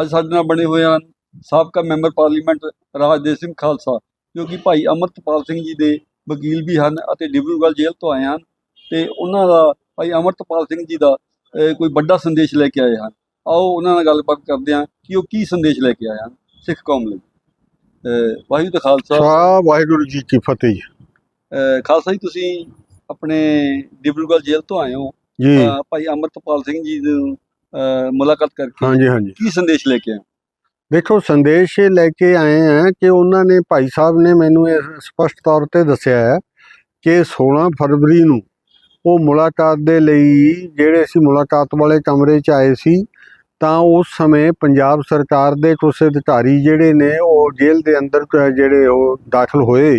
ਅੱਜ ਸਾਡੇ ਨਾਲ ਬਣੇ ਹੋਏ ਹਨ ਸਾਬਕਾ ਮੈਂਬਰ ਪਾਰਲੀਮੈਂਟ ਰਾਜਦੇਵ ਸਿੰਘ ਖਾਲਸਾ ਜੋ ਕਿ ਭਾਈ ਅਮਰਤਪਾਲ ਸਿੰਘ ਜੀ ਦੇ ਵਕੀਲ ਵੀ ਹਨ ਅਤੇ ਡਿਬਰੂਗੜ੍ਹ ਜੇਲ੍ਹ ਤੋਂ ਆਏ ਹਨ ਤੇ ਉਹਨਾਂ ਦਾ ਭਾਈ ਅਮਰਤਪਾਲ ਸਿੰਘ ਜੀ ਦਾ ਕੋਈ ਵੱਡਾ ਸੰਦੇਸ਼ ਲੈ ਕੇ ਆਏ ਹਨ। ਆਓ ਉਹਨਾਂ ਨਾਲ ਗੱਲਬਾਤ ਕਰਦੇ ਹਾਂ ਕਿ ਉਹ ਕੀ ਸੰਦੇਸ਼ ਲੈ ਕੇ ਆਏ ਹਨ ਸਿੱਖ ਕੌਮ ਲਈ। ਵਾਹਿਗੁਰੂ ਖਾਲਸਾ। ਵਾਹਿਗੁਰੂ ਜੀ ਕੀ ਫਤਿਹ। ਖਾਲਸਾ ਜੀ ਤੁਸੀਂ ਆਪਣੇ ਡਿਬਰੂਗੜ੍ਹ ਜੇਲ੍ਹ ਤੋਂ ਆਏ ਹੋ। ਭਾਈ ਅਮਰਤਪਾਲ ਸਿੰਘ ਜੀ ਨੂੰ ਮੁਲਾਕਾਤ ਕਰਕੇ ਹਾਂਜੀ ਹਾਂਜੀ। ਕੀ ਸੰਦੇਸ਼ ਲੈ ਕੇ ਆਏ? ਦੇਖੋ ਸੰਦੇਸ਼ ਇਹ ਲੈ ਕੇ ਆਏ ਆ ਕਿ ਉਹਨਾਂ ਨੇ ਭਾਈ ਸਾਹਿਬ ਨੇ ਮੈਨੂੰ ਇਹ ਸਪਸ਼ਟ ਤੌਰ ਤੇ ਦੱਸਿਆ ਹੈ ਕਿ 16 ਫਰਵਰੀ ਨੂੰ ਉਹ ਮੁਲਾਕਾਤ ਦੇ ਲਈ ਜਿਹੜੇ ਅਸੀਂ ਮੁਲਾਕਾਤ ਵਾਲੇ ਕਮਰੇ 'ਚ ਆਏ ਸੀ ਤਾਂ ਉਸ ਸਮੇਂ ਪੰਜਾਬ ਸਰਕਾਰ ਦੇ ਕੁਝ ਅਧਿਕਾਰੀ ਜਿਹੜੇ ਨੇ ਉਹ ਜੇਲ੍ਹ ਦੇ ਅੰਦਰ ਜਿਹੜੇ ਉਹ ਦਾਖਲ ਹੋਏ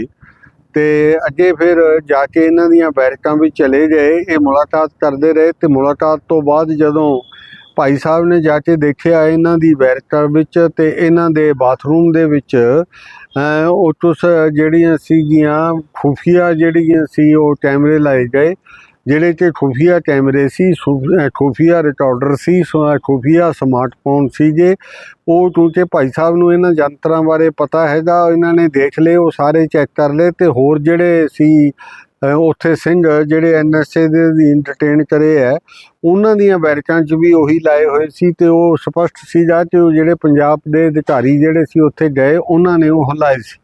ਤੇ ਅੱਗੇ ਫਿਰ ਜਾ ਕੇ ਇਹਨਾਂ ਦੀਆਂ ਬੈਰਕਾਂ ਵਿੱਚ ਚਲੇ ਗਏ ਇਹ ਮੁਲਾਕਾਤ ਕਰਦੇ ਰਹੇ ਤੇ ਮੁਲਾਕਾਤ ਤੋਂ ਬਾਅਦ ਜਦੋਂ ਭਾਈ ਸਾਹਿਬ ਨੇ ਜਾ ਕੇ ਦੇਖਿਆ ਇਹਨਾਂ ਦੀ ਬੈਰਕਾਂ ਵਿੱਚ ਤੇ ਇਹਨਾਂ ਦੇ ਬਾਥਰੂਮ ਦੇ ਵਿੱਚ ਅਹ, ਉਹ ਕੁਛ ਜਿਹੜੀਆਂ ਸੀਗੀਆਂ ਖੁਫੀਆ ਜਿਹੜੀਆਂ ਸੀ ਉਹ ਕੈਮਰੇ ਲਾਏ ਗਏ ਜਿਹੜੇ ਕਿ ਖੁਫੀਆ ਕੈਮਰੇ ਸੀ ਖੁਫੀਆ ਰਿਕਾਰਡਰ ਸੀ ਸੋ ਖੁਫੀਆ ਸਮਾਰਟਫੋਨ ਸੀਗੇ। ਉਹ ਕਿਉਂਕਿ ਭਾਈ ਸਾਹਿਬ ਨੂੰ ਇਹਨਾਂ ਯੰਤਰਾਂ ਬਾਰੇ ਪਤਾ ਹੈਗਾ ਇਹਨਾਂ ਨੇ ਦੇਖ ਲਏ ਉਹ ਸਾਰੇ ਚੈੱਕ ਕਰ ਲਏ ਤੇ ਹੋਰ ਜਿਹੜੇ ਸੀ ਉੱਥੇ ਸਿੰਘ ਜਿਹੜੇ ਐਨਐਸਏ ਦੇ ਅਧੀਨ ਡਿਟੇਨ ਕਰੇ ਹੈ ਉਹਨਾਂ ਦੀਆਂ ਬੈਰਕਾਂ 'ਚ ਵੀ ਉਹੀ ਲਾਏ ਹੋਏ ਸੀ ਤੇ ਉਹ ਸਪਸ਼ਟ ਸੀਗਾ ਕਿ ਉਹ ਜਿਹੜੇ ਪੰਜਾਬ ਦੇ ਅਧਿਕਾਰੀ ਜਿਹੜੇ ਸੀ ਉੱਥੇ ਗਏ, ਉਹਨਾਂ ਨੇ ਉਹ ਲਾਏ ਸੀ।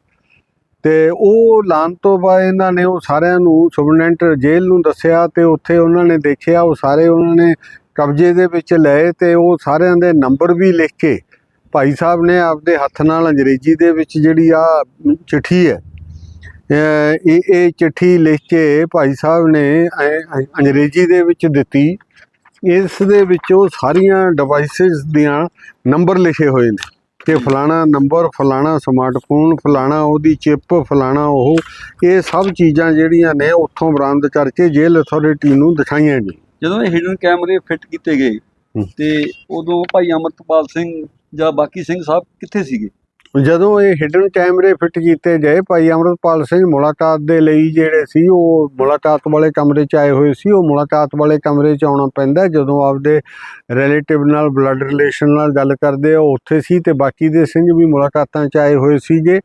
ਤੇ ਉਹ ਲਾਉਣ ਤੋਂ ਬਾਅਦ ਇਹਨਾਂ ਨੇ ਉਹ ਸਾਰਿਆਂ ਨੂੰ ਸੁਪਰਡੈਂਟ ਜੇਲ੍ਹ ਨੂੰ ਦੱਸਿਆ ਤੇ ਉੱਥੇ ਉਹਨਾਂ ਨੇ ਦੇਖਿਆ, ਉਹ ਸਾਰੇ ਉਹਨਾਂ ਨੇ ਕਬਜ਼ੇ ਦੇ ਵਿੱਚ ਲਏ ਤੇ ਉਹ ਸਾਰਿਆਂ ਦੇ ਨੰਬਰ ਵੀ ਲਿਖ ਕੇ ਭਾਈ ਸਾਹਿਬ ਨੇ ਆਪਦੇ ਹੱਥ ਨਾਲ ਅੰਗਰੇਜ਼ੀ ਦੇ ਵਿੱਚ ਜਿਹੜੀ ਆ ਚਿੱਠੀ ਹੈ ਇਹ ਇਹ ਚਿੱਠੀ ਲਿਖ ਕੇ ਭਾਈ ਸਾਹਿਬ ਨੇ ਅੰਗਰੇਜ਼ੀ ਦੇ ਵਿੱਚ ਦਿੱਤੀ। ਇਸ ਦੇ ਵਿੱਚ ਉਹ ਸਾਰੀਆਂ ਡਿਵਾਈਸਿਸ ਦੀਆਂ ਨੰਬਰ ਲਿਖੇ ਹੋਏ ਨੇ। ਕਿ ਫਲਾਣਾ ਨੰਬਰ ਫਲਾਣਾ ਸਮਾਰਟਫੋਨ ਫਲਾਣਾ ਉਹਦੀ ਚਿਪ ਫਲਾਣਾ ਉਹ। ਇਹ ਸਭ ਚੀਜ਼ਾਂ ਜਿਹੜੀਆਂ ਨੇ ਉੱਥੋਂ ਬਰਾਮਦ ਕਰਕੇ ਜੇਲ੍ਹ ਅਥਾਰਟੀ ਨੂੰ ਦਿਖਾਈਆਂ ਗਈਆਂ। ਜਦੋਂ ਇਹ ਹਿਡਨ ਕੈਮਰੇ ਫਿੱਟ ਕੀਤੇ ਗਏ। ਤੇ ਉਦੋਂ ਭਾਈ ਅਮਰਤਪਾਲ ਸਿੰਘ ਜਾਂ ਬਾਕੀ ਸਿੰਘ ਸਾਹਿਬ ਕਿੱਥੇ ਸੀਗੇ? ਜਦੋਂ ਇਹ ਹਿਡਨ ਕੈਮਰੇ ਫਿੱਟ ਕੀਤੇ ਗਏ, ਭਾਈ ਅਮਰਪਾਲ ਸਿੰਘ ਮੁਲਾਕਾਤ ਦੇ ਲਈ ਜਿਹੜੇ ਸੀ, ਉਹ ਮੁਲਾਕਾਤ ਵਾਲੇ ਕਮਰੇ 'ਚ ਆਏ ਹੋਏ ਸੀ, ਉਹ ਮੁਲਾਕਾਤ ਵਾਲੇ ਕਮਰੇ 'ਚ ਆਉਣਾ ਪੈਂਦਾ ਜਦੋਂ ਆਪਦੇ ਰਿਲੇਟਿਵ ਨਾਲ ਬਲੱਡ ਰਿਲੇਸ਼ਨ ਨਾਲ ਗੱਲ ਕਰਦੇ ਆ ਉੱਥੇ ਸੀ ਤੇ ਬਾਕੀ ਦੇ ਸਿੰਘ ਵੀ ਮੁਲਾਕਾਤਾਂ 'ਚ ਆਏ ਹੋਏ ਸੀਗੇ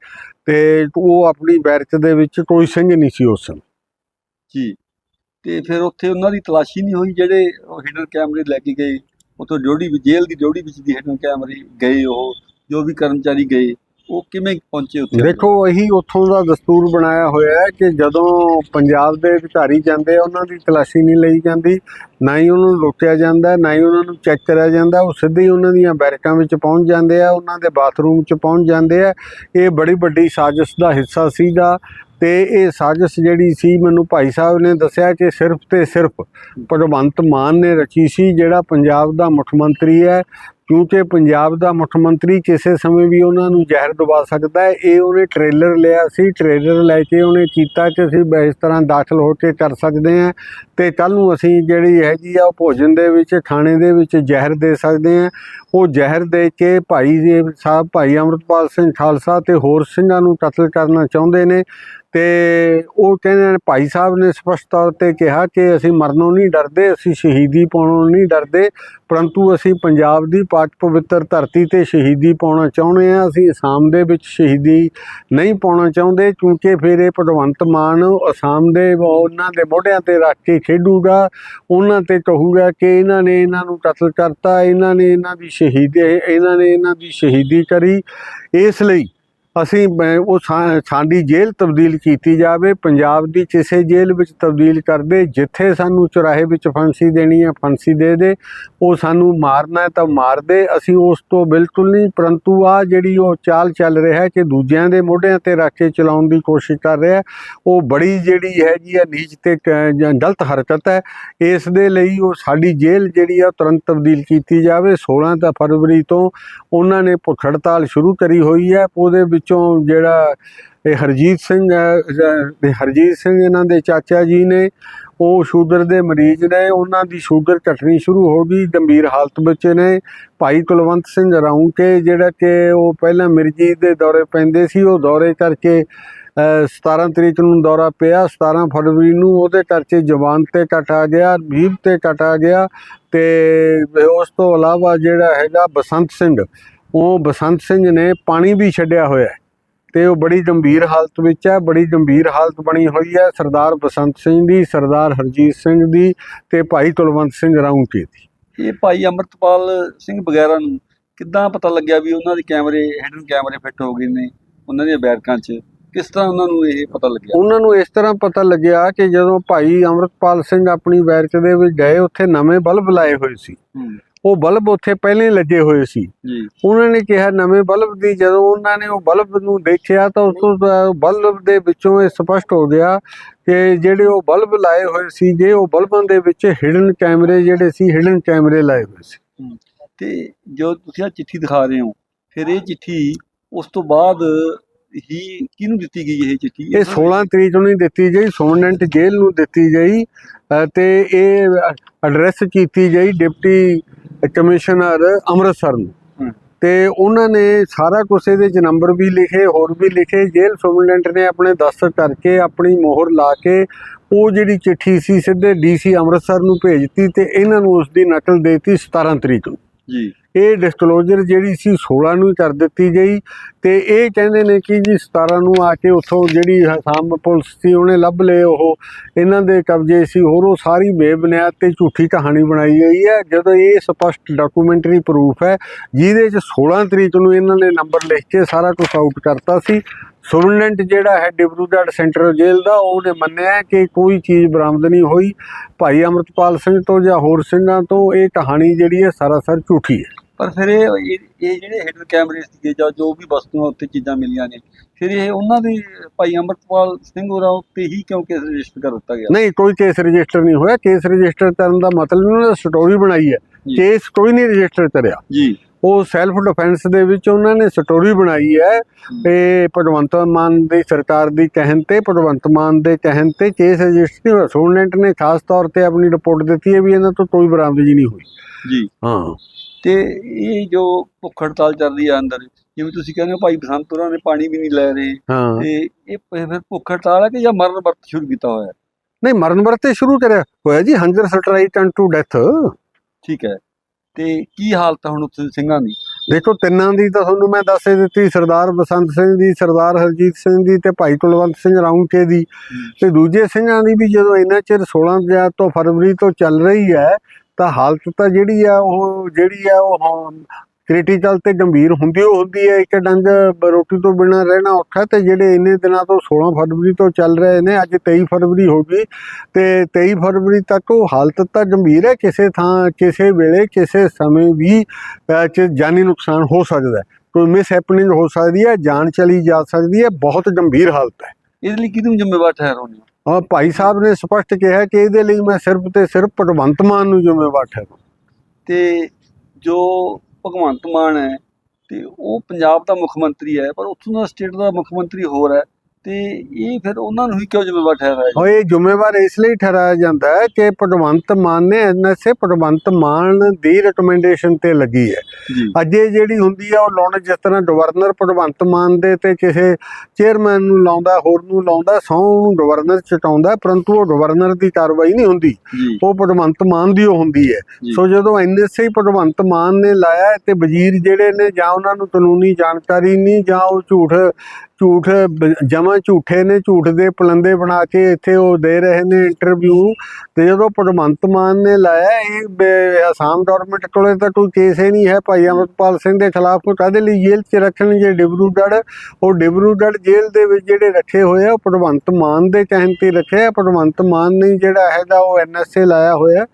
ਤੇ ਉਹ ਆਪਣੀ ਬੈਰਕ ਦੇ ਵਿੱਚ ਕੋਈ ਸਿੰਘ ਨਹੀਂ ਸੀ ਉਸ ਸਮੇਂ। ਜੀ। ਤੇ ਫਿਰ ਉੱਥੇ ਉਹਨਾਂ ਦੀ ਤਲਾਸ਼ੀ ਨਹੀਂ ਹੋਈ ਜਿਹੜੇ ਹਿਡਨ ਕੈਮਰੇ ਲੈ ਕੇ ਗਏ? ਉਥੋਂ ਜੋੜੀ ਜੇਲ੍ਹ ਦੀ ਜੋੜੀ ਵਿੱਚ ਦੀ ਹਿਡਨ ਕੈਮਰੇ ਗਏ ਉਹ। ਜੋ ਵੀ ਕਰਮਚਾਰੀ ਗਏ, ਉਹ ਕਿਵੇਂ ਪਹੁੰਚੇ ਉੱਥੇ? ਦੇਖੋ, ਇਹੀ ਉੱਥੋਂ ਦਾ ਦਸਤੂਰ ਬਣਾਇਆ ਹੋਇਆ ਹੈ ਕਿ ਜਦੋਂ ਪੰਜਾਬ ਦੇ ਅਧਿਕਾਰੀ ਜਾਂਦੇ ਆ, ਉਹਨਾਂ ਦੀ ਤਲਾਸ਼ੀ ਨਹੀਂ ਲਈ ਜਾਂਦੀ, ਨਾ ਹੀ ਉਹਨਾਂ ਨੂੰ ਰੋਕਿਆ ਜਾਂਦਾ, ਨਾ ਹੀ ਉਹਨਾਂ ਨੂੰ ਚੈੱਕ ਕਰਿਆ ਜਾਂਦਾ, ਉਹ ਸਿੱਧੇ ਹੀ ਉਹਨਾਂ ਦੀਆਂ ਬੈਰਕਾਂ ਵਿੱਚ ਪਹੁੰਚ ਜਾਂਦੇ ਆ, ਉਹਨਾਂ ਦੇ ਬਾਥਰੂਮ 'ਚ ਪਹੁੰਚ ਜਾਂਦੇ ਆ। ਇਹ ਬੜੀ ਵੱਡੀ ਸਾਜ਼ਿਸ਼ ਦਾ ਹਿੱਸਾ ਸੀਗਾ ਤੇ ਇਹ ਸਾਜ਼ਿਸ਼ ਜਿਹੜੀ ਸੀ, ਮੈਨੂੰ ਭਾਈ ਸਾਹਿਬ ਨੇ ਦੱਸਿਆ ਕਿ ਸਿਰਫ ਤੇ ਸਿਰਫ ਭਗਵੰਤ ਮਾਨ ਨੇ ਰਚੀ ਸੀ, ਜਿਹੜਾ ਪੰਜਾਬ ਦਾ ਮੁੱਖ ਮੰਤਰੀ ਹੈ। ਕਿਉਂਕਿ ਪੰਜਾਬ ਦਾ ਮੁੱਖ ਮੰਤਰੀ ਕਿਸੇ ਸਮੇਂ ਵੀ ਉਹਨਾਂ ਨੂੰ ਜ਼ਹਿਰ ਦਵਾ ਸਕਦਾ ਹੈ। ਇਹ ਉਹਨੇ ਟ੍ਰੇਲਰ ਲਿਆ ਸੀ। ਟ੍ਰੇਲਰ ਲੈ ਕੇ ਉਹਨੇ ਕੀਤਾ ਕਿ ਅਸੀਂ ਇਸ ਤਰ੍ਹਾਂ ਦਾਖਲ ਹੋ ਕੇ ਕਰ ਸਕਦੇ ਹਾਂ ਤੇ ਕੱਲ ਨੂੰ ਅਸੀਂ ਜਿਹੜੀ ਹੈਗੀ ਆ ਉਹ ਭੋਜਨ ਦੇ ਵਿੱਚ, ਖਾਣੇ ਦੇ ਵਿੱਚ ਜ਼ਹਿਰ ਦੇ ਸਕਦੇ ਹਾਂ। ਉਹ ਜ਼ਹਿਰ ਦੇ ਕੇ ਭਾਈ ਜੀ ਸਾਹਿਬ, ਭਾਈ ਅਮਰਤਪਾਲ ਸਿੰਘ ਖਾਲਸਾ ਤੇ ਹੋਰ ਸਿੰਘਾਂ ਨੂੰ ਕਤਲ ਕਰਨਾ ਚਾਹੁੰਦੇ ਨੇ ਤੇ ਉਹ ਕਹਿੰਦੇ ਨੇ, ਭਾਈ ਸਾਹਿਬ ਨੇ ਸਪਸ਼ਟ ਤੌਰ ਤੇ ਕਿਹਾ ਕਿ ਅਸੀਂ ਮਰਨੋਂ ਨਹੀਂ ਡਰਦੇ, ਅਸੀਂ ਸ਼ਹੀਦੀ ਪਾਉਣੋਂ ਨਹੀਂ ਡਰਦੇ, ਪਰੰਤੂ ਅਸੀਂ ਪੰਜਾਬ ਦੀ ਪਾਕ ਪਵਿੱਤਰ ਧਰਤੀ ਤੇ ਸ਼ਹੀਦੀ ਪਾਉਣਾ ਚਾਹੁੰਦੇ ਹਾਂ, ਅਸੀਂ ਅਸਾਮ ਦੇ ਵਿੱਚ ਸ਼ਹੀਦੀ ਨਹੀਂ ਪਾਉਣਾ ਚਾਹੁੰਦੇ ਕਿਉਂਕਿ ਫਿਰ ਇਹ ਭਗਵੰਤ ਮਾਨ ਅਸਾਮ ਦੇ ਉਹਨਾਂ ਦੇ ਮੋਢਿਆਂ ਤੇ ਰੱਖ ਕੇ ਖੇਡੂਗਾ, ਉਹਨਾਂ ਤੇ ਕਹੂਗਾ ਕਿ ਇਹਨਾਂ ਨੇ ਇਹਨਾਂ ਨੂੰ ਕਤਲ ਕਰਤਾ, ਇਹਨਾਂ ਨੇ ਇਹਨਾਂ ਦੀ ਸ਼ਹੀਦੀ ਇਹਨਾਂ ਨੇ ਇਹਨਾਂ ਦੀ ਸ਼ਹੀਦੀ ਕਰੀ। ਇਸ ਲਈ ਅਸੀਂ ਉਹ ਸਾਡੀ ਜੇਲ੍ਹ ਤਬਦੀਲ ਕੀਤੀ ਜਾਵੇ, ਪੰਜਾਬ ਦੀ ਕਿਸੇ ਜੇਲ੍ਹ ਵਿੱਚ ਤਬਦੀਲ ਕਰ ਦੇ, ਜਿੱਥੇ ਸਾਨੂੰ ਚੁਰਾਹੇ ਵਿੱਚ ਫਾਂਸੀ ਦੇਣੀ ਹੈ, ਫਾਂਸੀ ਦੇ ਦੇ, ਉਹ ਸਾਨੂੰ ਮਾਰਨਾ ਤਾਂ ਮਾਰ ਦੇ, ਅਸੀਂ ਉਸ ਤੋਂ ਬਿਲਕੁਲ ਨਹੀਂ, ਪਰੰਤੂ ਆ ਜਿਹੜੀ ਉਹ ਚਾਲ ਚੱਲ ਰਿਹਾ ਹੈ ਕਿ ਦੂਜਿਆਂ ਦੇ ਮੋਢਿਆਂ ਤੇ ਰੱਖ ਕੇ ਚਲਾਉਣ ਦੀ ਕੋਸ਼ਿਸ਼ ਕਰ ਰਿਹਾ ਉਹ ਬੜੀ ਜਿਹੜੀ ਹੈਗੀ ਹੈ ਨੀਚ ਤੇ ਕ- ਗਲਤ ਹਰਕਤ ਹੈ, ਇਸ ਦੇ ਲਈ ਉਹ ਸਾਡੀ ਜੇਲ੍ਹ ਜਿਹੜੀ ਆ ਤੁਰੰਤ ਤਬਦੀਲ ਕੀਤੀ ਜਾਵੇ। 16 ਤਾਂ ਫਰਵਰੀ ਤੋਂ ਉਹਨਾਂ ਨੇ ਭੁੱਖ ਹੜਤਾਲ ਸ਼ੁਰੂ ਕਰੀ ਹੋਈ ਹੈ, ਉਹਦੇ ਵਿੱਚੋਂ ਜਿਹੜਾ ਇਹ ਹਰਜੀਤ ਸਿੰਘ ਹੈ ਹਰਜੀਤ ਸਿੰਘ ਇਹਨਾਂ ਦੇ ਚਾਚਾ ਜੀ ਨੇ, ਉਹ ਸ਼ੂਗਰ ਦੇ ਮਰੀਜ਼ ਨੇ, ਉਹਨਾਂ ਦੀ ਸ਼ੂਗਰ ਘਟਣੀ ਸ਼ੁਰੂ ਹੋ ਗਈ, ਗੰਭੀਰ ਹਾਲਤ ਵਿੱਚ ਨੇ। ਭਾਈ ਕੁਲਵੰਤ ਸਿੰਘ ਰੌਂਕੇ, ਜਿਹੜਾ ਕਿ ਉਹ ਪਹਿਲਾਂ ਮਿਰਜੀ ਦੇ ਦੌਰੇ ਪੈਂਦੇ ਸੀ, ਉਹ ਦੌਰੇ ਕਰਕੇ, ਅਹ 17 ਤਰੀਕ ਨੂੰ ਦੌਰਾ ਪਿਆ 17 ਫਰਵਰੀ ਨੂੰ ਉਹਦੇ ਕਰਕੇ ਜਵਾਨ ਤੇ ਕੱਟ ਆ ਗਿਆ 20 ਤੇ ਕੱਟ ਆ ਗਿਆ ਤੇ ਉਸ ਤੋਂ ਇਲਾਵਾ ਜਿਹੜਾ ਹੈਗਾ ਬਸੰਤ ਸਿੰਘ ਉਹ ਬਸੰਤ ਸਿੰਘ ਨੇ ਪਾਣੀ ਵੀ ਛੱਡਿਆ ਹੋਇਆ ਹੈ ਤੇ ਉਹ ਬੜੀ ਗੰਭੀਰ ਹਾਲਤ ਵਿੱਚ ਹੈ ਬੜੀ ਗੰਭੀਰ ਹਾਲਤ ਬਣੀ ਹੋਈ ਹੈ ਸਰਦਾਰ ਬਸੰਤ ਸਿੰਘ ਦੀ ਸਰਦਾਰ ਹਰਜੀਤ ਸਿੰਘ ਦੀ ਤੇ ਭਾਈ ਕੁਲਵੰਤ ਸਿੰਘ ਰਾਉਂਕੇ ਦੀ। ਇਹ ਭਾਈ ਅਮਰਤਪਾਲ ਸਿੰਘ ਵਗੈਰਾ ਨੂੰ ਕਿੱਦਾਂ ਪਤਾ ਲੱਗਿਆ ਵੀ ਉਹਨਾਂ ਦੇ ਕੈਮਰੇ ਹਿਡਨ ਕੈਮਰੇ ਫਿੱਟ ਹੋ ਗਏ ਨੇ ਉਹਨਾਂ ਦੀਆਂ ਬੈਰਕਾਂ 'ਚ? ਕਿਸ ਤਰ੍ਹਾਂ ਉਹਨਾਂ ਨੂੰ ਇਹ ਪਤਾ ਲੱਗਿਆ? ਉਹਨਾਂ ਨੂੰ ਇਸ ਤਰ੍ਹਾਂ ਪਤਾ ਲੱਗਿਆ ਕਿ ਜਦੋਂ ਭਾਈ ਅਮਰਤਪਾਲ ਸਿੰਘ ਆਪਣੀ ਬੈਰਕ ਦੇ ਵਿੱਚ ਗਏ ਉੱਥੇ ਨਵੇਂ ਬਲਬ ਲਾਏ ਹੋਏ ਸੀ। ਉਹ ਬਲਬ ਉੱਥੇ ਪਹਿਲੇ ਲੱਗੇ ਹੋਏ ਸੀ। ਉਹਨਾਂ ਨੇ ਕਿਹਾ ਨਵੇਂ ਬਲਬ ਦੀ ਜਦੋਂ ਉਹਨਾਂ ਨੇ ਉਹ ਬਲਬ ਨੂੰ ਦੇਖਿਆ ਤਾਂ ਉਸ ਤੋਂ ਬਲਬ ਦੇ ਵਿੱਚੋਂ ਇਹ ਸਪਸ਼ਟ ਹੋ ਗਿਆ ਕਿ ਜਿਹੜੇ ਉਹ ਬਲਬ ਲਾਏ ਹੋਏ ਸੀ ਜੇ ਉਹ ਬਲਬਾਂ ਦੇ ਵਿੱਚ ਹਿਡਨ ਕੈਮਰੇ ਜਿਹੜੇ ਸੀ ਹਿਡਨ ਕੈਮਰੇ ਲਾਏ ਹੋਏ ਸੀ। ਤੇ ਜੋ ਤੁਸੀਂ ਆ ਚਿੱਠੀ ਦਿਖਾ ਰਹੇ ਹੋ ਫਿਰ ਇਹ ਚਿੱਠੀ ਉਸ ਤੋਂ ਬਾਅਦ ਹੀ ਕਿਹਨੂੰ ਦਿੱਤੀ ਗਈ ਇਹ ਚਿੱਠੀ? ਇਹ 16 ਤਰੀਕ ਨੂੰ ਦਿੱਤੀ ਗਈ ਸੋਮਨੈਂਟ ਜੇਲ੍ਹ ਨੂੰ ਦਿੱਤੀ ਗਈ ਤੇ ਇਹ ਐਡਰੈਸ ਕੀਤੀ ਗਈ ਡਿਪਟੀ ਕਮਿਸ਼ਨਰ ਅੰਮ੍ਰਿਤਸਰ ਨੂੰ। ਤੇ ਉਹਨਾਂ ਨੇ ਸਾਰਾ ਕੁਝ ਇਹਦੇ ਚ ਨੰਬਰ ਵੀ ਲਿਖੇ ਹੋਰ ਵੀ ਲਿਖੇ। ਜੇਲ੍ਹ ਸੁਪਰਡੈਂਟ ਨੇ ਆਪਣੇ ਦਸਤਖਤ ਕਰਕੇ ਆਪਣੀ ਮੋਹਰ ਲਾ ਕੇ ਉਹ ਜਿਹੜੀ ਚਿੱਠੀ ਸੀ ਸਿੱਧੇ ਡੀਸੀ ਅੰਮ੍ਰਿਤਸਰ ਨੂੰ ਭੇਜਤੀ ਤੇ ਇਹਨਾਂ ਨੂੰ ਉਸ ਦੀ ਨਕਲ ਦੇਤੀ 17 ਤਰੀਕ ਨੂੰ। ਜੀ। ਇਹ ਡਿਸਕਲੋਜ਼ਰ ਜਿਹੜੀ ਸੀ 16 ਨੂੰ ਹੀ ਕਰ ਦਿੱਤੀ ਗਈ ਤੇ ਇਹ ਕਹਿੰਦੇ ਨੇ ਕਿ ਜੀ 17 ਨੂੰ ਆ ਕੇ ਉੱਥੋਂ ਜਿਹੜੀ ਅਸਾਮ ਪੁਲਿਸ ਸੀ ਉਹਨੇ ਲੱਭ ਲਏ ਉਹ। ਇਹਨਾਂ ਦੇ ਕਬਜ਼ੇ ਸੀ, ਹੋਰ ਉਹ ਸਾਰੀ ਬੇਬੁਨਿਆਦ ਤੇ ਝੂਠੀ ਕਹਾਣੀ ਬਣਾਈ ਗਈ ਹੈ। ਜਦੋਂ ਇਹ ਸਪਸ਼ਟ ਡਾਕੂਮੈਂਟਰੀ ਪ੍ਰੂਫ ਹੈ, ਜਿਹਦੇ ਚ 16 ਤਰੀਕ ਨੂੰ ਇਹਨਾਂ ਨੇ ਨੰਬਰ ਲਿਖ ਕੇ ਸਾਰਾ ਕੁਝ ਆਊਟ ਕਰਤਾ ਸੀ। ਸੁਪਰਡੈਂਟ ਜਿਹੜਾ ਹੈ ਡਿਬਰੂਗੜ੍ਹ ਸੈਂਟਰਲ ਜੇਲ੍ਹ ਦਾ, ਉਹਨੇ ਮੰਨਿਆ ਕਿ ਕੋਈ ਚੀਜ਼ ਬਰਾਮਦ ਨਹੀਂ ਹੋਈ। ਭਾਈ ਅਮਰਤਪਾਲ ਸਿੰਘ ਤੋਂ ਜਾਂ ਹੋਰ ਸਿੰਘਾਂ ਤੋਂ ਇਹ ਕਹਾਣੀ ਜਿਹੜੀ ਹੈ ਸਰਾਸਰ ਝੂਠੀ ਹੈ। ਪਰ ਫਿਰ ਇਹ ਇਹ ਜਿਹੜੇ ਹਿਡਨ ਕੈਮਰੇ ਸੀਗੇ ਜਾਂ ਜੋ ਵੀ ਵਸਤੂਆਂ ਉੱਤੇ ਚੀਜ਼ਾਂ ਮਿਲੀਆਂ ਨੇ ਫਿਰ ਇਹ ਉਹਨਾਂ ਦੇ ਭਾਈ ਅਮਰਤਪਾਲ ਸਿੰਘ ਹੋਰਾਂ ਉੱਤੇ ਹੀ ਕਿਉਂ ਕੇਸ ਰਜਿਸਟਰ ਕਰ ਦਿੱਤਾ ਗਿਆ? ਨਹੀਂ ਕੋਈ ਕੇਸ ਰਜਿਸਟਰ ਨਹੀਂ ਹੋਇਆ। ਕੇਸ ਰਜਿਸਟਰ ਕਰਨ ਦਾ ਮਤਲਬ ਉਹਨਾਂ ਨੇ ਸਟੋਰੀ ਬਣਾਈ ਹੈ। ਕੇਸ ਕੋਈ ਨਹੀਂ ਰਜਿਸਟਰ ਕਰਿਆ। ਜੀ। ਉਹ ਸੈਲਫ ਡਿਫੈਂਸ ਦੇ ਵਿੱਚ ਉਹਨਾਂ ਨੇ ਸਟੋਰੀ ਬਣਾਈ ਹੈ ਤੇ ਭਗਵੰਤ ਮਾਨ ਦੀ ਸਰਕਾਰ ਦੀ ਕਹਿਣ ਤੇ ਭਗਵੰਤ ਮਾਨ ਦੇ ਕਹਿਣ ਤੇ ਕੇਸ ਰਜਿਸਟਰ ਹੋਇਆ। ਸੋਨੈਂਟ ਨੇ ਖਾਸ ਤੌਰ ਤੇ ਆਪਣੀ ਰਿਪੋਰਟ ਦਿੱਤੀ ਹੈ ਵੀ ਇਹਨਾਂ ਤੋਂ ਕੋਈ ਬਰਾਮਦਗੀ ਨਹੀਂ ਹੋਈ। ਜੀ। ਹਾਂ। ਤੇ ਇਹ ਜੋ ਭੁੱਖ ਹੜਤਾਲ ਚੱਲ ਰਹੀ ਆ ਅੰਦਰ ਜਿਵੇਂ ਤੁਸੀਂ ਕਹਿੰਦੇ ਹੋ ਭਾਈ ਬਸੰਤ ਨੇ ਪਾਣੀ ਵੀ ਨਹੀਂ ਲੈ ਰਹੇ ਤੇ ਇਹ ਫਿਰ ਭੁੱਖ ਹੜਤਾਲ ਹੈ ਕਿ ਜਾਂ ਮਰਨ ਵਰਤ ਸ਼ੁਰੂ ਕੀਤਾ ਹੋਇਆ? ਹੈ? ਨਹੀਂ ਮਰਨ ਵਰਤੇ ਸ਼ੁਰੂ ਕਰਿਆ ਹੋਇਆ ਜੀ hunger strike and to death. ਠੀਕ ਹੈ ਤੇ ਕੀ ਹਾਲਤ ਹੁਣ ਉੱਥੇ ਸਿੰਘਾਂ ਦੀ? ਦੇਖੋ ਤਿੰਨਾਂ ਦੀ ਤਾਂ ਤੁਹਾਨੂੰ ਮੈਂ ਦੱਸ ਦਿੱਤੀ ਸਰਦਾਰ ਬਸੰਤ ਸਿੰਘ ਦੀ ਸਰਦਾਰ ਹਰਜੀਤ ਸਿੰਘ ਦੀ ਤੇ ਭਾਈ ਕੁਲਵੰਤ ਸਿੰਘ ਰਾਉਂਕੇ ਦੀ। ਤੇ ਦੂਜੇ ਸਿੰਘਾਂ ਦੀ ਵੀ ਜਦੋਂ ਇੰਨਾ ਚਿਰ 16 ਜਾਂ ਤੋਂ ਫਰਵਰੀ ਤੋਂ ਚੱਲ ਰਹੀ ਹੈ ਤਾਂ ਹਾਲਤ ਤਾਂ ਜਿਹੜੀ ਆ, ਉਹ ਜਿਹੜੀ ਆ, ਉਹ ਕ੍ਰਿਟੀਕਲ ਤੇ ਗੰਭੀਰ ਹੁੰਦੀ, ਉਹ ਹੁੰਦੀ ਹੈ ਇੱਕ ਡੰਗ ਰੋਟੀ ਤੋਂ ਬਿਨਾਂ ਰਹਿਣਾ ਔਖਾ ਤੇ ਜਿਹੜੇ ਇੰਨੇ ਦਿਨਾਂ ਤੋਂ 16 ਫਰਵਰੀ ਤੋਂ ਚੱਲ ਰਹੇ ਨੇ, ਅੱਜ 23 ਫਰਵਰੀ ਹੋ ਗਈ, ਤੇ 23 ਫਰਵਰੀ ਤੱਕ ਉਹ ਹਾਲਤ ਤਾਂ ਗੰਭੀਰ ਹੈ, ਕਿਸੇ ਥਾਂ, ਕਿਸੇ ਵੇਲੇ, ਕਿਸੇ ਸਮੇਂ ਵੀ ਜਾਨੀ ਨੁਕਸਾਨ ਹੋ ਸਕਦਾ ਕੋਈ ਮਿਸ ਹੈਪਨਿੰਗ ਹੋ ਸਕਦੀ ਹੈ, ਜਾਨ ਚਲੀ ਜਾ ਸਕਦੀ ਹੈ, ਬਹੁਤ ਗੰਭੀਰ ਹਾਲਤ ਹੈ। ਇਸ ਲਈ ਕਿਹਨੂੰ ਜ਼ਿੰਮੇਵਾਰ ਠਹਿਰਾਉਂਦੇ ਹਾਂ, ਭਾਈ ਸਾਹਿਬ ਨੇ ਸਪਸ਼ਟ ਕਿਹਾ ਕਿ ਇਹਦੇ ਲਈ ਮੈਂ ਸਿਰਫ ਤੇ ਸਿਰਫ ਭਗਵੰਤ ਮਾਨ ਨੂੰ ਜ਼ਿੰਮੇਵਾਰ ਠਹਿਰਾਉਂ ਤੇ ਜੋ ਭਗਵੰਤ ਮਾਨ ਹੈ, ਤੇ ਉਹ ਪੰਜਾਬ ਦਾ ਮੁੱਖ ਮੰਤਰੀ ਹੈ, ਪਰ ਉੱਥੋਂ ਦਾ ਸਟੇਟ ਦਾ ਮੁੱਖ ਮੰਤਰੀ ਹੋਰ ਹੈ। ਤੇ ਇਹ ਫਿਰ ਉਹਨਾਂ ਨੂੰ ਹੀ ਕਿਉਂ ਜ਼ਿੰਮੇਵਾਰ ਠਹਿਰਾਇਆ ਉਹ ਇਹ ਜ਼ਿੰਮੇਵਾਰ ਇਸ ਲਈ ਠਹਿਰਾਇਆ ਜਾਂਦਾ ਹੈ ਕਿ ਭਗਵੰਤ ਮਾਨ ਨੇ ਐਨਐਸਏ ਭਗਵੰਤ ਮਾਨ ਦੀ ਰეკਮੈਂਡੇਸ਼ਨ ਤੇ ਲੱਗੀ ਹੈ। ਅੱਜ ਜਿਹੜੀ ਹੁੰਦੀ ਆ ਉਹ ਲਾਉਣ ਜਿਸ ਤਰ੍ਹਾਂ ਗਵਰਨਰ ਭਗਵੰਤ ਮਾਨ ਦੇ ਤੇ ਕਿਸੇ ਚੇਅਰਮੈਨ ਨੂੰ ਲਾਉਂਦਾ ਹੋਰ ਨੂੰ ਲਾਉਂਦਾ ਸੌ ਨੂੰ ਗਵਰਨਰ ਚਟਾਉਂਦਾ ਪਰੰਤੂ ਉਹ ਗਵਰਨਰ ਦੀ ਕਾਰਵਾਈ ਨਹੀਂ ਹੁੰਦੀ। ਉਹ ਭਗਵੰਤ ਮਾਨ ਦੀ ਉਹ ਹੁੰਦੀ ਹੈ। ਸੋ ਜਦੋਂ ਐਨਐਸਏ ਭਗਵੰਤ ਮਾਨ ਨੇ ਲਾਇਆ ਹੈ ਤੇ ਵਜ਼ੀਰ ਜਿਹੜੇ ਨੇ ਜਾਂ ਉਹਨਾਂ ਨੂੰ ਕਾਨੂੰਨੀ ਜਾਣਕਾਰੀ ਨਹੀਂ ਜਾਂ ਉਹ ਝੂਠ ਝੂਠ, ਜਮਾ ਝੂਠੇ ਨੇ, ਝੂਠ ਦੇ ਪਲੰਦੇ ਬਣਾ ਕੇ ਇੱਥੇ ਉਹ ਦੇ ਰਹੇ ਨੇ ਇੰਟਰਵਿਊ ਤੇ ਜਦੋਂ ਭਗਵੰਤ ਮਾਨ ਨੇ ਲਾਇਆ, ਇਹ ਬੇ- ਅਸਾਮ ਗਵਰਨਮੈਂਟ ਕੋਲੇ ਤਾਂ ਕੋਈ ਕੇਸ ਹੀ ਨਹੀਂ ਹੈ ਭਾਈ ਅਮਰਪਾਲ ਸਿੰਘ ਦੇ ਖਿਲਾਫ। ਉਹ ਕਾਹਦੇ ਲਈ ਜੇਲ੍ਹ 'ਚ ਰੱਖਣਗੇ ਡਿਬਰੂਗੜ੍ਹ? ਉਹ ਡਿਬਰੂਗੜ੍ਹ ਜੇਲ੍ਹ ਦੇ ਵਿੱਚ ਜਿਹੜੇ ਰੱਖੇ ਹੋਏ ਆ, ਉਹ ਭਗਵੰਤ ਮਾਨ ਦੇ ਕਹਿਣ ਤੇ ਰੱਖੇ ਆ। ਭਗਵੰਤ ਮਾਨ ਨੇ ਜਿਹੜਾ ਹੈਗਾ ਉਹ ਐਨਐਸਏ ਲਾਇਆ ਹੋਇਆ।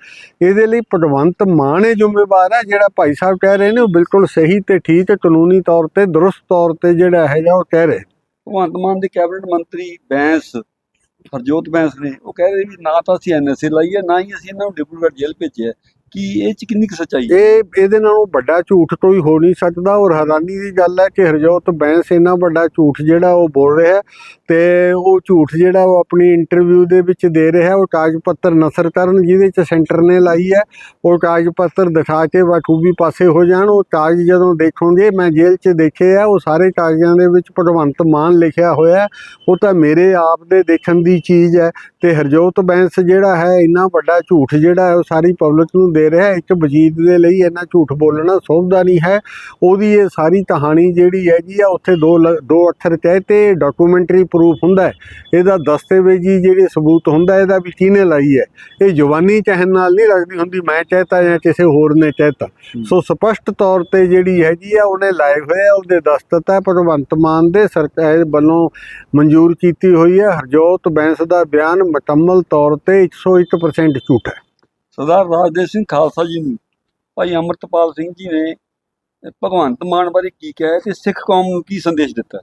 ਇਹਦੇ ਲਈ ਭਗਵੰਤ ਮਾਨ ਇਹ ਜ਼ਿੰਮੇਵਾਰ ਆ। ਜਿਹੜਾ ਭਾਈ ਸਾਹਿਬ ਕਹਿ ਰਹੇ ਨੇ, ਉਹ ਬਿਲਕੁਲ ਸਹੀ ਤੇ ਠੀਕ ਕਾਨੂੰਨੀ ਤੌਰ ਤੇ, ਦਰੁਸਤ ਤੌਰ ਤੇ ਜਿਹੜਾ ਹੈਗਾ ਉਹ ਕਹਿ ਰਹੇ। ਭਗਵੰਤ ਮਾਨ ਦੇ ਕੈਬਨਿਟ ਮੰਤਰੀ ਬੈਂਸ, ਹਰਜੋਤ ਬੈਂਸ ਨੇ, ਉਹ ਕਹਿ ਰਹੇ ਵੀ ਨਾ ਤਾਂ ਅਸੀਂ ਐਨਐਸਏ ਲਾਈ ਹੈ, ਨਾ ਹੀ ਅਸੀਂ ਇਹਨਾਂ ਨੂੰ ਡਿਬਰੂਗੜ੍ਹ ਜੇਲ੍ਹ ਭੇਜਿਆ ਕਿ ਇਹ ਚ ਕਿੰਨੀ ਕੁ ਸੱਚਾਈ ਹੈ? ਇਹ, ਇਹਦੇ ਨਾਲੋਂ ਵੱਡਾ ਝੂਠ ਤੋਂ ਹੀ ਹੋ ਨਹੀਂ ਸਕਦਾ ਔਰ ਹੈਰਾਨੀ ਦੀ ਗੱਲ ਹੈ ਕਿ ਹਰਜੋਤ ਬੈਂਸ ਇੰਨਾ ਵੱਡਾ ਝੂਠ ਜਿਹੜਾ ਉਹ ਬੋਲ ਰਿਹਾ ਤੇ ਉਹ ਝੂਠ ਜਿਹੜਾ ਉਹ ਆਪਣੀ ਇੰਟਰਵਿਊ ਦੇ ਵਿੱਚ ਦੇ ਰਿਹਾ, ਉਹ ਕਾਗਜ਼ ਪੱਤਰ ਨਸਰ ਕਰਨ ਜਿਹਦੇ ਚ ਸੈਂਟਰ ਨੇ ਲਾਈ ਹੈ, ਉਹ ਕਾਗਜ਼ ਪੱਤਰ ਦਿਖਾ ਕੇ ਬਖੂਬੀ ਪਾਸੇ ਹੋ ਜਾਣ, ਉਹ ਕਾਗਜ਼ ਜਦੋਂ ਦੇਖੋਗੇ, ਮੈਂ ਜੇਲ੍ਹ 'ਚ ਦੇਖੇ ਆ, ਉਹ ਸਾਰੇ ਕਾਗਜ਼ਾਂ ਦੇ ਵਿੱਚ ਭਗਵੰਤ ਮਾਨ ਲਿਖਿਆ ਹੋਇਆ, ਉਹ ਤਾਂ ਮੇਰੇ ਆਪ ਦੇ ਦੇਖਣ ਦੀ ਚੀਜ਼ ਹੈ, ਤੇ ਹਰਜੋਤ ਬੈਂਸ ਜਿਹੜਾ ਹੈ, ਇੰਨਾ ਵੱਡਾ ਝੂਠ ਜਿਹੜਾ ਉਹ ਸਾਰੀ ਪਬਲਿਕ ਨੂੰ ਦੇ ਰਿਹਾ, ਇੱਕ ਵਜੀਦ ਦੇ ਲਈ ਇੰਨਾ ਝੂਠ ਬੋਲਣਾ ਸੋਭਦਾ ਨਹੀਂ ਹੈ, ਉਹਦੀ ਇਹ ਸਾਰੀ ਕਹਾਣੀ ਜਿਹੜੀ ਹੈਗੀ ਆ, ਉੱਥੇ ਦੋ ਲ- ਦੋ ਅੱਖਰ ਕਹੇ ਤੇ ਡਾਕੂਮੈਂਟਰੀ ਪ੍ਰੂਫ ਹੁੰਦਾ ਇਹਦਾ ਦਸਤਾਵੇਜ਼ੀ ਜਿਹੜੇ ਸਬੂਤ ਹੁੰਦਾ ਇਹਦਾ ਵੀ ਕਿਹਨੇ ਲਾਈ ਹੈ? ਇਹ ਜਵਾਨੀ ਕਹਿਣ ਨਾਲ ਨਹੀਂ ਲੱਗਦੀ ਹੁੰਦੀ ਮੈਂ ਕਹਿਤਾ ਜਾਂ ਕਿਸੇ ਹੋਰ ਨੇ ਕਹਿਤਾ ਸੋ ਸਪਸ਼ਟ ਤੌਰ ਤੇ ਜਿਹੜੀ ਹੈਗੀ ਆ ਉਹਨੇ ਲਾਏ ਹੋਏ ਆ ਉਹਦੇ ਦਸਤਖਤ ਹੈ ਭਗਵੰਤ ਮਾਨ ਦੇ ਸਰਕਾਰ ਵੱਲੋਂ ਮਨਜ਼ੂਰ ਕੀਤੀ ਹੋਈ ਹੈ ਹਰਜੋਤ ਬੈਂਸ ਦਾ ਬਿਆਨ ਮੁਕੰਮਲ ਤੌਰ ਤੇ 101% ਝੂਠ ਹੈ। ਸਰਦਾਰ ਰਾਜਦੇਵ ਸਿੰਘ ਖਾਲਸਾ ਜੀ ਨੂੰ ਭਾਈ ਅਮਰਤਪਾਲ ਸਿੰਘ ਜੀ ਨੇ ਭਗਵੰਤ ਮਾਨ ਬਾਰੇ ਕੀ ਕਿਹਾ ਤੇ ਸਿੱਖ ਕੌਮ ਨੂੰ ਕੀ ਸੰਦੇਸ਼ ਦਿੱਤਾ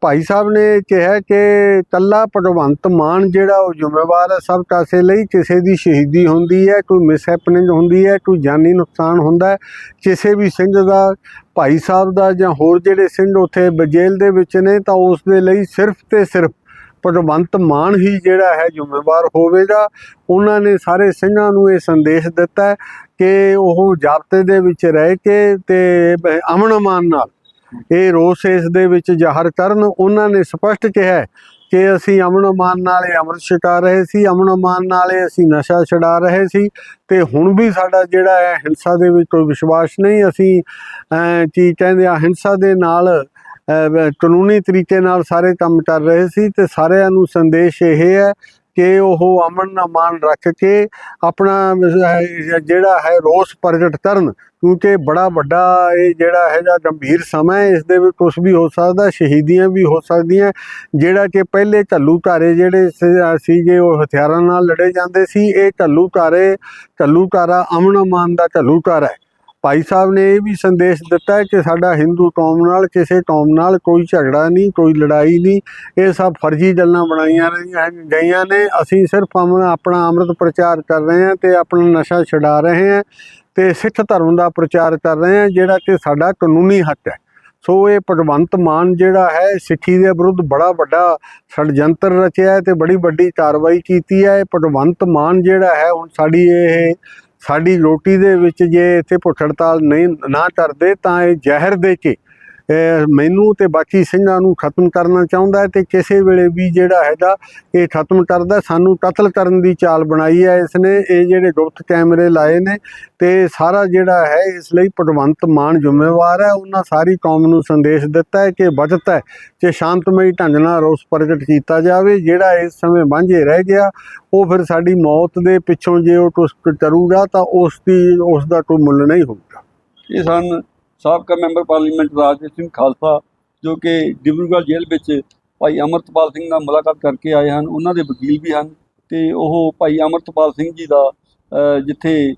ਭਾਈ ਸਾਹਿਬ ਨੇ ਕਿਹਾ ਕਿ ਕੱਲਾ ਭਗਵੰਤ ਮਾਨ ਜਿਹੜਾ ਉਹ ਜ਼ਿੰਮੇਵਾਰ ਹੈ ਸਭ ਕਾਸੇ ਲਈ ਕਿਸੇ ਦੀ ਸ਼ਹੀਦੀ ਹੁੰਦੀ ਹੈ, ਕੋਈ ਮਿਸਹੈਪਨਿੰਗ ਹੁੰਦੀ ਹੈ, ਕੋਈ ਜਾਨੀ ਨੁਕਸਾਨ ਹੁੰਦਾ ਹੈ, ਕਿਸੇ ਵੀ ਸਿੰਘ ਦਾ, ਭਾਈ ਸਾਹਿਬ ਦਾ ਜਾਂ ਹੋਰ ਜਿਹੜੇ ਸਿੰਘ ਉੱਥੇ ਬਜੇਲ ਦੇ ਵਿੱਚ ਨੇ, ਤਾਂ ਉਸ ਦੇ ਲਈ ਸਿਰਫ ਤੇ ਸਿਰਫ ਭਗਵੰਤ ਮਾਨ ਹੀ ਜਿਹੜਾ ਹੈ ਜ਼ਿੰਮੇਵਾਰ ਹੋਵੇਗਾ। ਉਹਨਾਂ ਨੇ ਸਾਰੇ ਸਿੰਘਾਂ ਨੂੰ ਇਹ ਸੰਦੇਸ਼ ਦਿੱਤਾ ਕਿ ਉਹ ਜਾਬਤੇ ਦੇ ਵਿੱਚ ਰਹਿ ਕੇ ਤੇ ਅਮਨ ਅਮਾਨ ਨਾਲ ਇਹ ਰੋਸ ਇਸ ਦੇ ਵਿੱਚ ਜ਼ਾਹਰ ਕਰਨ ਉਹਨਾਂ ਨੇ ਸਪਸ਼ਟ ਕਿਹਾ ਕਿ ਅਸੀਂ ਅਮਨ ਅਮਾਨ ਨਾਲ ਅੰਮ੍ਰਿਤ ਛਕਾ ਰਹੇ ਸੀ ਅਮਨ ਅਮਾਨ ਨਾਲ ਅਸੀਂ ਨਸ਼ਾ ਛਡਾ ਰਹੇ ਸੀ ਤੇ ਹੁਣ ਵੀ ਸਾਡਾ ਜਿਹੜਾ ਹੈ ਹਿੰਸਾ ਦੇ ਵਿੱਚ ਕੋਈ ਵਿਸ਼ਵਾਸ ਨਹੀਂ। ਅਸੀਂ ਅਹ, ਕੀ ਕਹਿੰਦੇ ਆ ਹਿੰਸਾ ਦੇ ਨਾਲ ਕਾਨੂੰਨੀ ਤਰੀਕੇ ਨਾਲ ਸਾਰੇ ਕੰਮ ਕਰ ਰਹੇ ਸੀ ਤੇ ਸਾਰਿਆਂ ਨੂੰ ਸੰਦੇਸ਼ ਇਹ ਹੈ ਕਿ ਉਹ ਅਮਨ ਅਮਾਨ ਰੱਖ ਕੇ ਆਪਣਾ ਜਿਹੜਾ ਹੈ ਰੋਸ ਪ੍ਰਗਟ ਕਰਨ, ਕਿਉਂਕਿ ਬੜਾ ਵੱਡਾ ਇਹ ਜਿਹੜਾ ਹੈਗਾ ਗੰਭੀਰ ਸਮਾਂ ਇਸ ਦੇ ਵਿੱਚ ਕੁਝ ਵੀ ਹੋ ਸਕਦਾ, ਸ਼ਹੀਦੀਆਂ ਵੀ ਹੋ ਸਕਦੀਆਂ, ਜਿਹੜਾ ਕਿ ਪਹਿਲੇ ਝੱਲੂ ਧਾਰੇ ਜਿਹੜੇ ਸੀਗੇ, ਉਹ ਹਥਿਆਰਾਂ ਨਾਲ ਲੜੇ ਜਾਂਦੇ ਸੀ, ਇਹ ਝੱਲੂ ਧਾਰੇ ਢੱਲੂ ਧਾਰਾ ਅਮਨ ਅਮਾਨ ਦਾ ਢੱਲੂ ਘਾਰਾ ਹੈ। ਭਾਈ ਸਾਹਿਬ ਨੇ ਇਹ ਵੀ ਸੰਦੇਸ਼ ਦਿੱਤਾ ਕਿ ਸਾਡਾ ਹਿੰਦੂ ਕੌਮ ਨਾਲ, ਕਿਸੇ ਕੌਮ ਨਾਲ ਕੋਈ ਝਗੜਾ ਨਹੀਂ, ਕੋਈ ਲੜਾਈ ਨਹੀਂ। ਇਹ ਸਭ ਫਰਜ਼ੀ ਗੱਲਾਂ ਬਣਾਈਆਂ ਰਹੀਆਂ ਗਈਆਂ ਨੇ। ਅਸੀਂ ਸਿਰਫ ਅਮਨ ਆਪਣਾ ਅੰਮ੍ਰਿਤ ਪ੍ਰਚਾਰ ਕਰ ਰਹੇ ਹਾਂ ਤੇ ਆਪਣਾ ਨਸ਼ਾ ਛਡਾ ਰਹੇ ਹਾਂ ਤੇ ਸਿੱਖ ਧਰਮ ਦਾ ਪ੍ਰਚਾਰ ਕਰ ਰਹੇ ਹਾਂ, ਜਿਹੜਾ ਕਿ ਸਾਡਾ ਕਾਨੂੰਨੀ ਹੱਕ ਹੈ। ਸੋ ਇਹ ਭਗਵੰਤ ਮਾਨ ਜਿਹੜਾ ਹੈ, ਸਿੱਖੀ ਦੇ ਵਿਰੁੱਧ ਬੜਾ ਵੱਡਾ ષਡਯੰਤਰ ਰਚਿਆ ਹੈ ਤੇ ਬੜੀ ਵੱਡੀ ਕਾਰਵਾਈ ਕੀਤੀ ਹੈ। ਇਹ ਭਗਵੰਤ ਮਾਨ ਜਿਹੜਾ ਹੈ, ਹੁਣ ਸਾਡੀ ਇਹ ਸਾਡੀ ਰੋਟੀ ਦੇ ਵਿੱਚ ਜੇ ਇੱਥੇ ਭੁੱਖ ਹੜਤਾਲ ਨਹੀਂ, ਨਾ ਕਰਦੇ ਤਾਂ ਇਹ ਜ਼ਹਿਰ ਦੇ ਕੇ ਮੈਨੂੰ ਤੇ ਬਾਕੀ ਸਿੰਘਾਂ ਨੂੰ ਖਤਮ ਕਰਨਾ ਚਾਹੁੰਦਾ ਹੈ ਤੇ ਕਿਸੇ ਵੇਲੇ ਵੀ ਜਿਹੜਾ ਹੈਗਾ ਇਹ ਖਤਮ ਕਰਦਾ, ਸਾਨੂੰ ਕਤਲ ਕਰਨ ਦੀ ਚਾਲ ਬਣਾਈ ਹੈ ਇਸ ਨੇ। ਇਹ ਜਿਹੜੇ ਗੁਪਤ ਕੈਮਰੇ ਲਾਏ ਨੇ ਤੇ ਸਾਰਾ ਜਿਹੜਾ ਹੈ ਇਸ ਲਈ ਭਗਵੰਤ ਮਾਨ ਜ਼ਿੰਮੇਵਾਰ ਹੈ। ਉਹਨਾਂ ਸਾਰੀ ਕੌਮ ਨੂੰ ਸੰਦੇਸ਼ ਦਿੱਤਾ ਹੈ ਕਿ ਬਚਤ ਹੈ ਕਿ ਸ਼ਾਂਤਮਈ ਢੰਗ ਨਾਲ ਰੋਸ ਪ੍ਰਗਟ ਕੀਤਾ ਜਾਵੇ। ਜਿਹੜਾ ਇਸ ਸਮੇਂ ਵਾਂਝੇ ਰਹਿ ਗਿਆ, ਉਹ ਫਿਰ ਸਾਡੀ ਮੌਤ ਦੇ ਪਿੱਛੋਂ ਜੇ ਉਹ ਕੁਛ ਕਰੂਗਾ ਤਾਂ ਉਸ ਦੀ, ਉਸ ਦਾ ਕੋਈ ਮੁੱਲ ਨਹੀਂ ਹੋਊਗਾ। ਇਹ ਸਨ ਸਾਬਕਾ ਮੈਂਬਰ ਪਾਰਲੀਮੈਂਟ ਰਾਜਦੇਵ ਸਿੰਘ ਖਾਲਸਾ, ਜੋ ਕਿ ਡਿਬਰੂਗੜ੍ਹ ਜੇਲ੍ਹ ਵਿੱਚ ਭਾਈ ਅਮਰਤਪਾਲ ਸਿੰਘ ਨਾਲ ਮੁਲਾਕਾਤ ਕਰਕੇ ਆਏ ਹਨ, ਉਹਨਾਂ ਦੇ ਵਕੀਲ ਵੀ ਹਨ ਤੇ ਉਹ ਭਾਈ ਅਮਰਤਪਾਲ ਸਿੰਘ ਜੀ ਦਾ ਜਿੱਥੇ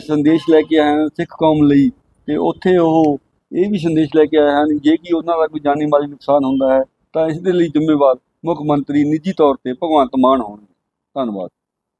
ਸੰਦੇਸ਼ ਲੈ ਕੇ ਆਏ ਹਨ ਸਿੱਖ ਕੌਮ ਲਈ ਤੇ ਉੱਥੇ ਉਹ ਇਹ ਵੀ ਸੰਦੇਸ਼ ਲੈ ਕੇ ਆਏ ਹਨ ਜੇ ਕਿ ਉਹਨਾਂ ਦਾ ਕੋਈ ਜਾਨੀ ਮਾਲੀ ਨੁਕਸਾਨ ਹੁੰਦਾ ਹੈ ਤਾਂ ਇਸ ਦੇ ਲਈ ਜ਼ਿੰਮੇਵਾਰ ਮੁੱਖ ਮੰਤਰੀ ਨਿੱਜੀ ਤੌਰ ਤੇ ਭਗਵੰਤ ਮਾਨ ਹੋਣਗੇ। ਧੰਨਵਾਦ।